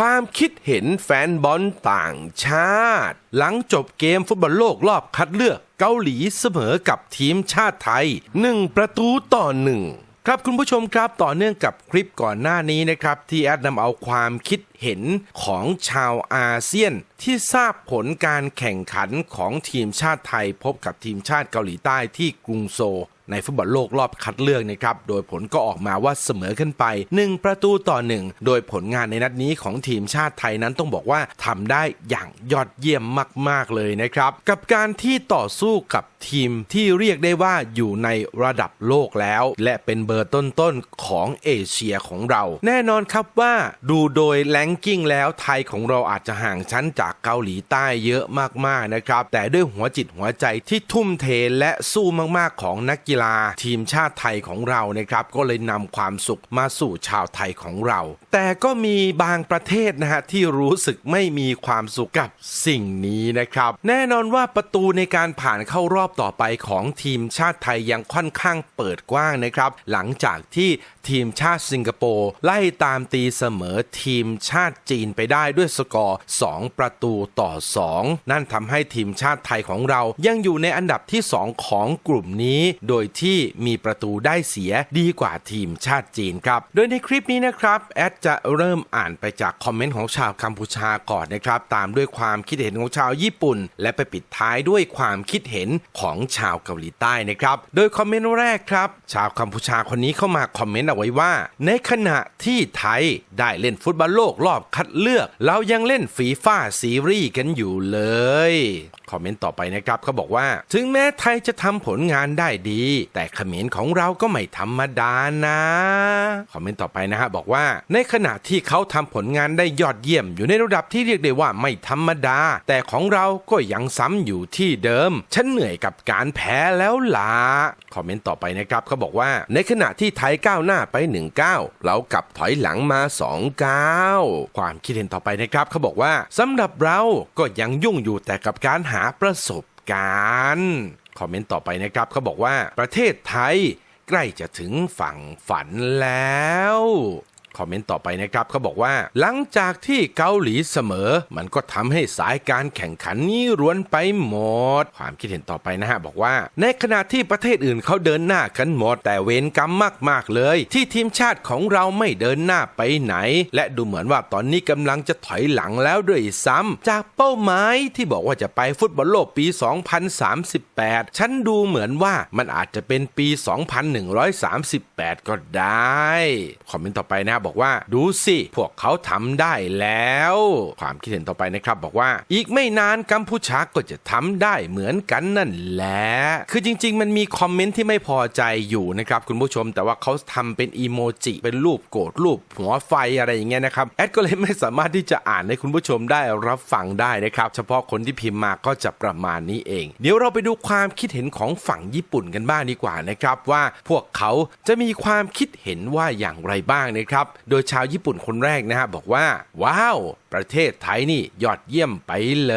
ความคิดเห็นแฟนบอลต่างชาติ หลังจบเกมฟุตบอลโลกรอบคัดเลือกเกาหลีเสมอกับทีมชาติไทย 1 ประตูต่อหนึ่งครับคุณผู้ชมครับต่อเนื่องกับคลิปก่อนหน้านี้นะครับ ที่แอดนำเอาความคิดเห็นของชาวอาเซียน ที่ทราบผลการแข่งขันของทีมชาติไทยพบกับทีมชาติเกาหลีใต้ที่กรุงโซ ในฟุตบอลโลกรอบคัดเลือกนะครับ โดยผลก็ออกมาว่าเสมอขึ้นไป 1 ประตูต่อ 1 โดยผลงานในนัดนี้ของทีมชาติไทยนั้นต้องบอกว่าทำได้อย่างยอดเยี่ยมมาก ๆ เลยนะครับ กับการที่ต่อสู้กับทีมที่เรียกได้ว่าอยู่ในระดับโลกแล้ว และเป็นเบอร์ต้นๆของเอเชียของเรา แน่นอนครับว่าดูโดยแลงกิ้งแล้วไทยของเราอาจจะห่างชั้นจากเกาหลีใต้เยอะมากๆนะครับแต่ด้วยหัวจิตหัวใจที่ทุ่มเทและสู้มากๆของนักกีฬาทีมชาติไทยของเรานะครับก็เลยนำความสุขมาสู่ชาวไทยของเรา แต่ก็มีบางประเทศนะฮะที่รู้สึกไม่มีความสุขกับสิ่งนี้นะครับ แน่นอนว่าประตูในการผ่านเข้ารอบต่อไปของทีมชาติไทยยังค่อนข้างเปิดกว้างนะครับ หลังจากที่ ทีมชาติสิงคโปร์ไล่ตามตีเสมอทีมชาติจีนไปได้ด้วยสกอร์ 2 ประตูต่อ 2 นั่นทำให้ทีมชาติไทยของเรายังอยู่ในอันดับที่ 2 ของกลุ่มนี้ โดยที่มีประตูได้เสียดีกว่าทีมชาติจีนครับ โดยในคลิปนี้นะครับ แอดจะเริ่มอ่านไปจากคอมเมนต์ของชาวกัมพูชาก่อนนะครับ ตามด้วยความคิดเห็นของชาวญี่ปุ่น และไปปิดท้ายด้วยความคิดเห็นของชาวเกาหลีใต้นะครับ โดยคอมเมนต์แรกครับ ชาวกัมพูชาคนนี้เข้ามาคอมเมนต์เอาไว้ว่า ในขณะที่ไทยได้เล่นฟุตบอลโลกรอบคัดเลือก เรายังเล่นฟีฟ่าซีรีส์กันอยู่เลยคอมเมนต์ต่อไปนะครับเขาบอกว่า ถึงแม้ไทยจะทำผลงานได้ดี แต่เขมรของเราก็ไม่ธรรมดานะคอมเมนต์ต่อไปนะฮะบอกว่าในขณะที่เขาทำผลงานได้ยอดเยี่ยม อยู่ในระดับที่เรียกได้ว่าไม่ธรรมดา แต่ของเราก็ยังซ้ำอยู่ที่เดิม ฉันเหนื่อยกับการแพ้แล้วล่ะคอมเมนต์ต่อไปนะครับเขาบอกว่า ในขณะที่ไทยก้าวหน้าไป1ก้าวเรากลับถอยหลังมา2ก้าวความคิดเห็นต่อไปนะครับเขาบอกว่าสำหรับเราก็ยังยุ่งอยู่แต่กับการหาประสบการณ์ คอมเมนต์ต่อไปนะครับเขาบอกว่าประเทศไทยใกล้จะถึงฝั่งฝันแล้ว คอมเมนต์ต่อไปนะครับเขาบอกว่า หลังจากที่เกาหลีเสมอ มันก็ทำให้สายการแข่งขันนี้รวนไปหมด ความคิดเห็นต่อไปนะฮะบอกว่า ในขณะที่ประเทศอื่นเขาเดินหน้ากันหมด แต่เวรกรรมมากๆเลย ที่ทีมชาติของเราไม่เดินหน้าไปไหน และดูเหมือนว่าตอนนี้กำลังจะถอยหลังแล้วด้วยซ้ำจากเป้าหมายที่บอกว่าจะไปฟุตบอลโลกปี 2038 ฉันดูเหมือนว่ามันอาจจะเป็นปี 2138 ก็ได้ คอมเมนต์ต่อไปนะบอกว่าดูสิ พวกเขาทำได้แล้ว ความคิดเห็นต่อไปนะครับบอกว่า อีกไม่นานกัมพูชาก็จะทำได้เหมือนกันนั่นแหละคือจริง ๆ มันมีคอมเมนต์ที่ไม่พอใจอยู่นะครับคุณผู้ชม แต่ว่าเขาทำเป็นอีโมจิเป็นรูปโกรธรูปหัวไฟอะไรอย่างเงี้ยนะครับแอดก็เลยไม่สามารถที่จะอ่านให้คุณผู้ชมได้รับฟังได้นะครับ เฉพาะคนที่พิมพ์มาก็จะประมาณนี้เอง เดี๋ยวเราไปดูความคิดเห็นของฝั่งญี่ปุ่นกันบ้างดีกว่านะครับว่าพวกเขาจะมีความคิดเห็นว่าอย่างไรบ้างนะครับโดยชาวญี่ปุ่นคนแรกนะฮะบอกว่า ว้าว ประเทศไทยนี่ยอดเยี่ยมไปเล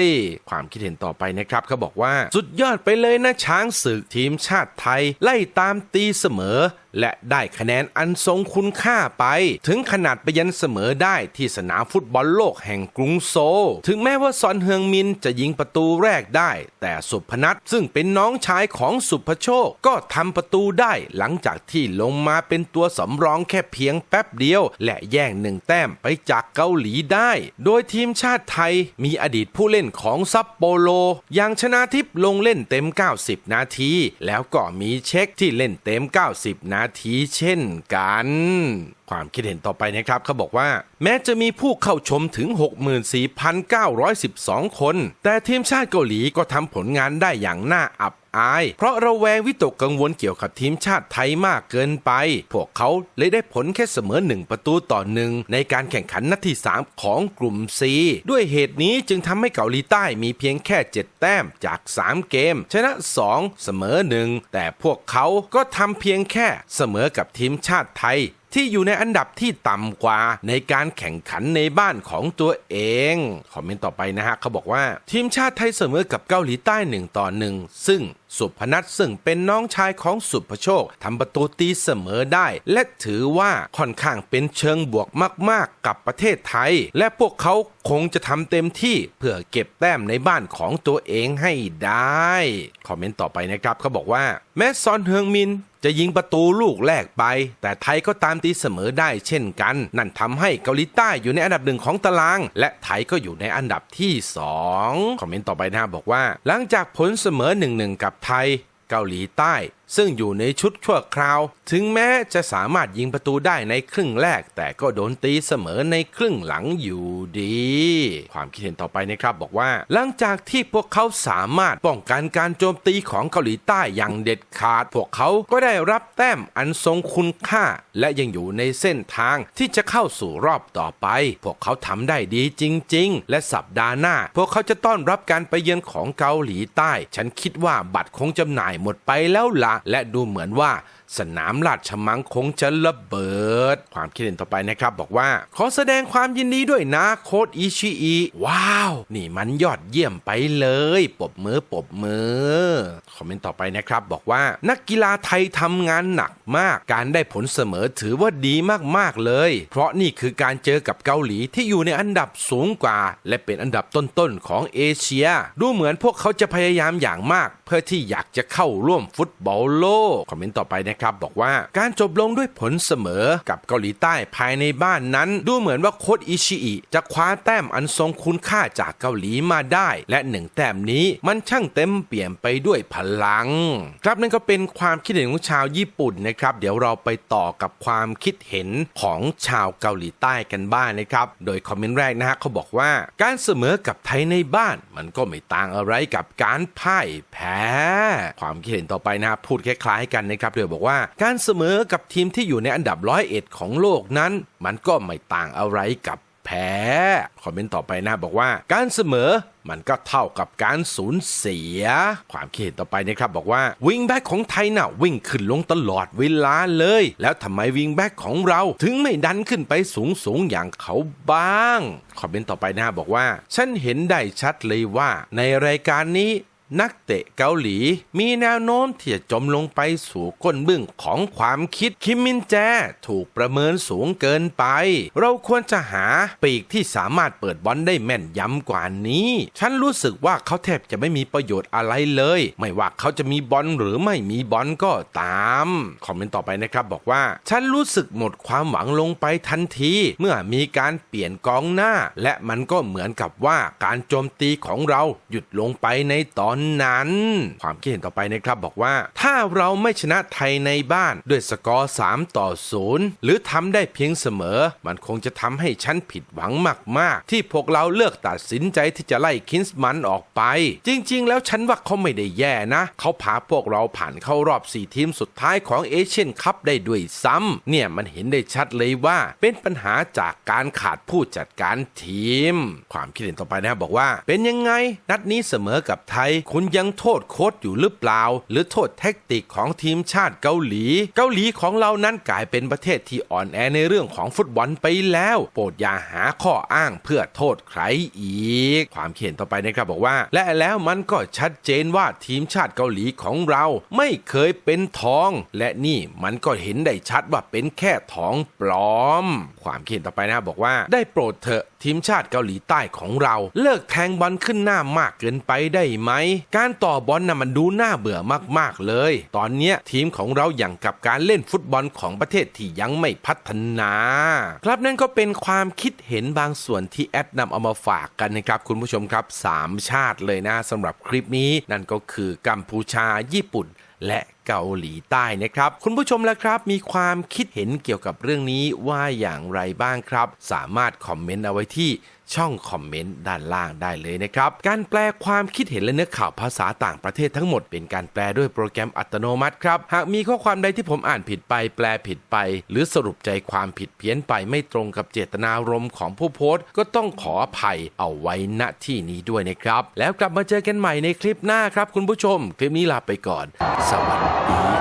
ย ความคิดเห็นต่อไปนะครับเขาบอกว่า สุดยอดไปเลยนะช้างศึกทีมชาติไทย ไล่ตามตีเสมอ และได้คะแนนอันทรงคุณค่าไป ถึงขนาดไปยันเสมอได้ที่สนามฟุตบอลโลกแห่งกรุงโซลถึงแม้ว่าซอนเฮืองมินจะยิงประตูแรกได้ แต่สุพนัทซึ่งเป็นน้องชายของสุภโชคก็ทำประตูได้หลังจากที่ลงมาเป็นตัวสำรองแค่เพียงแป๊บเดียว และแย่งหนึ่งแต้มไปจากเกาหลีได้ โดยทีมชาติไทยมีอดีตผู้เล่นของซัปโปโลอย่างชนะทิพย์ลงเล่นเต็ม 90 นาที แล้วก็มีเช็คที่เล่นเต็ม 90 นาทีเช่นกัน ความคิดเห็นต่อไปนะครับเขาบอกว่า แม้จะมีผู้เข้าชมถึง 64,912 คน แต่ทีมชาติเกาหลีก็ทำผลงานได้อย่างน่าอับอาย เพราะระแวงวิตกกังวลเกี่ยวกับทีมชาติไทยมากเกินไป พวกเขาเลยได้ผลแค่เสมอหนึ่งประตูต่อหนึ่งในการแข่งขันนัดที่ 3 ของกลุ่ม C ด้วยเหตุนี้จึงทำให้เกาหลีใต้มีเพียงแค่ 7 แต้มจาก 3 เกม ชนะ 2 เสมอ1แต่พวกเขาก็ทำเพียงแค่เสมอกับทีมชาติไทย ที่อยู่ในอันดับที่ต่ำกว่าในการแข่งขันในบ้านของตัวเอง คอมเมนต์ต่อไปนะฮะเขาบอกว่าทีมชาติไทยเสมอกับเกาหลีใต้หนึ่งต่อหนึ่งซึ่ง สุพนัทซึ่งเป็นน้องชายของสุภโชคทำประตูตีเสมอได้ และถือว่าค่อนข้างเป็นเชิงบวกมากๆ กับประเทศไทย และพวกเขาคงจะทำเต็มที่เพื่อเก็บแต้มในบ้านของตัวเองให้ได้ คอมเมนต์ต่อไปนะครับเขาบอกว่า แม้ซอนเฮืองมินจะยิงประตูลูกแรกไป แต่ไทยก็ตามตีเสมอได้เช่นกัน นั่นทำให้เกาหลีใต้อยู่ในอันดับหนึ่งของตาราง และไทยก็อยู่ในอันดับที่ 2 คอมเมนต์ต่อไปนะบอกว่า หลังจากผลเสมอ1-1กับไทย เกาหลีใต้ ซึ่งอยู่ในชุดชั่วคราว ถึงแม้จะสามารถยิงประตูได้ในครึ่งแรก แต่ก็โดนตีเสมอในครึ่งหลังอยู่ดี ความคิดเห็นต่อไปนะครับบอกว่า หลังจากที่พวกเขาสามารถป้องกันการโจมตีของเกาหลีใต้อย่างเด็ดขาด พวกเขาก็ได้รับแต้มอันทรงคุณค่า และยังอยู่ในเส้นทางที่จะเข้าสู่รอบต่อไป พวกเขาทำได้ดีจริง ๆ และสัปดาห์หน้า พวกเขาจะต้อนรับการไปเยือนของเกาหลีใต้ ฉันคิดว่าบัตรคงจำหน่ายหมดไปแล้วละและดูเหมือนว่า สนามราชมังคงจะระเบิด ความคิดเห็นต่อไปนะครับ บอกว่า ขอแสดงความยินดีด้วยนะโค้ดอิชิอิว้าว นี่มันยอดเยี่ยมไปเลยปบมือปบมือคอมเมนต์ต่อไปนะครับ บอกว่านักกีฬาไทยทำงานหนักมาก การได้ผลเสมอถือว่าดีมากๆเลย เพราะนี่คือการเจอกับเกาหลีที่อยู่ในอันดับสูงกว่า และเป็นอันดับต้นๆของเอเชีย ดูเหมือนพวกเขาจะพยายามอย่างมาก เพื่อที่อยากจะเข้าร่วมฟุตบอลโลกคอมเมนต์ต่อไปนะครับบอกว่าการจบลงด้วยผลเสมอกับเกาหลีใต้ภายในบ้านนั้น ดูเหมือนว่าโค้ดอิชิอิจะคว้าแต้มอันทรงคุณค่าจากเกาหลีมาได้ และหนึ่งแต้มนี้มันช่างเต็มเปี่ยมไปด้วยพลัง ครับนั่นก็เป็นความคิดเห็นของชาวญี่ปุ่นนะครับ เดี๋ยวเราไปต่อกับความคิดเห็นของชาวเกาหลีใต้กันบ้างนะครับ โดยคอมเมนต์แรกนะฮะเขาบอกว่าการเสมอกับไทยในบ้าน มันก็ไม่ต่างอะไรกับการพ่ายแพ้ ความคิดเห็นต่อไปนะฮะพูดคล้ายๆกันนะครับโดยบอกว่าการเสมอกับทีมที่อยู่ในอันดับร้อยเอ็ดของโลกนั้น มันก็ไม่ต่างอะไรกับแพ้ คอมเมนต์ต่อไปนะบอกว่า การเสมอมันก็เท่ากับการสูญเสีย ความคิดเห็นต่อไปนะครับบอกว่าวิงแบ็กของไทยน่ะวิ่งขึ้นลงตลอดเวลาเลย แล้วทำไมวิงแบ็กของเราถึงไม่ดันขึ้นไปสูงสูงๆอย่างเขาบ้าง คอมเมนต์ต่อไปนะบอกว่า ฉันเห็นได้ชัดเลยว่า ในรายการนี้ นักเตะเกาหลี มีแนวโน้มที่จะจมลงไปสู่ก้นบึ้งของความคิดคิมมินแจถูกประเมินสูงเกินไป เราควรจะหาปีกที่สามารถเปิดบอลได้แม่นยำกว่านี้ ฉันรู้สึกว่าเขาแทบจะไม่มีประโยชน์อะไรเลย ไม่ว่าเขาจะมีบอลหรือไม่มีบอลก็ตาม คอมเมนต์ต่อไปนะครับบอกว่า ฉันรู้สึกหมดความหวังลงไปทันที เมื่อมีการเปลี่ยนกองหน้า และมันก็เหมือนกับว่าการโจมตีของเราหยุดลงไปในตอนนั้น ความคิดเห็นต่อไปนะครับบอกว่า ถ้าเราไม่ชนะไทยในบ้านด้วยสกอร์ 3 ต่อ 0 หรือทำได้เพียงเสมอ มันคงจะทำให้ฉันผิดหวังมาก ๆ ที่พวกเราเลือกตัดสินใจที่จะไล่คินส์มันออกไป จริง ๆ แล้วฉันว่าเขาไม่ได้แย่นะ เขาพาพวกเราผ่านเข้ารอบ 4 ทีมสุดท้ายของเอเชียนคัพได้ด้วยซ้ำเนี่ยมันเห็นได้ชัดเลยว่าเป็นปัญหาจากการขาดผู้จัดการทีม ความคิดเห็นต่อไปนะครับบอกว่า เป็นยังไงนัดนี้เสมอกับไทยคุณยังโทษโค้ชอยู่หรือเปล่า หรือโทษแท็กติกของทีมชาติเกาหลี เกาหลีของเรานั้นกลายเป็นประเทศที่อ่อนแอในเรื่องของฟุตบอลไปแล้ว โปรดอย่าหาข้ออ้างเพื่อโทษใครอีก ความเขียนต่อไปนะครับบอกว่า และแล้วมันก็ชัดเจนว่าทีมชาติเกาหลีของเราไม่เคยเป็นทอง และนี่มันก็เห็นได้ชัดว่าเป็นแค่ทองปลอม ความเขียนต่อไปนะบอกว่าได้โปรดเถอะ ทีมชาติเกาหลีใต้ของเรา เลิกแทงบอลขึ้นหน้ามากเกินไปได้ไหม การต่อบอลน่ะมันดูน่าเบื่อมากๆเลย ตอนเนี้ยทีมของเราอย่างกับการเล่นฟุตบอลของประเทศที่ยังไม่พัฒนา ครับนั่นก็เป็นความคิดเห็นบางส่วนที่แอดนำเอามาฝากกันนะครับคุณผู้ชมครับ 3 ชาติเลยนะสำหรับคลิปนี้ นั่นก็คือกัมพูชาญี่ปุ่นและ เกาหลีใต้นะครับ คุณผู้ชมแล้วครับ มีความคิดเห็นเกี่ยวกับเรื่องนี้ว่าอย่างไรบ้างครับ สามารถคอมเมนต์เอาไว้ที่ ช่องคอมเมนต์ด้านล่างได้เลยนะครับ การแปลความคิดเห็นและเนื้อข่าวภาษาต่างประเทศทั้งหมดเป็นการแปลด้วยโปรแกรมอัตโนมัติครับ หากมีข้อความใดที่ผมอ่านผิดไป แปลผิดไป หรือสรุปใจความผิดเพี้ยนไปไม่ตรงกับเจตนารมณ์ของผู้โพสต์ก็ต้องขออภัยเอาไว้ณที่นี้ด้วยนะครับ แล้วกลับมาเจอกันใหม่ในคลิปหน้าครับคุณผู้ชม คลิปนี้ลาไปก่อน สวัสดี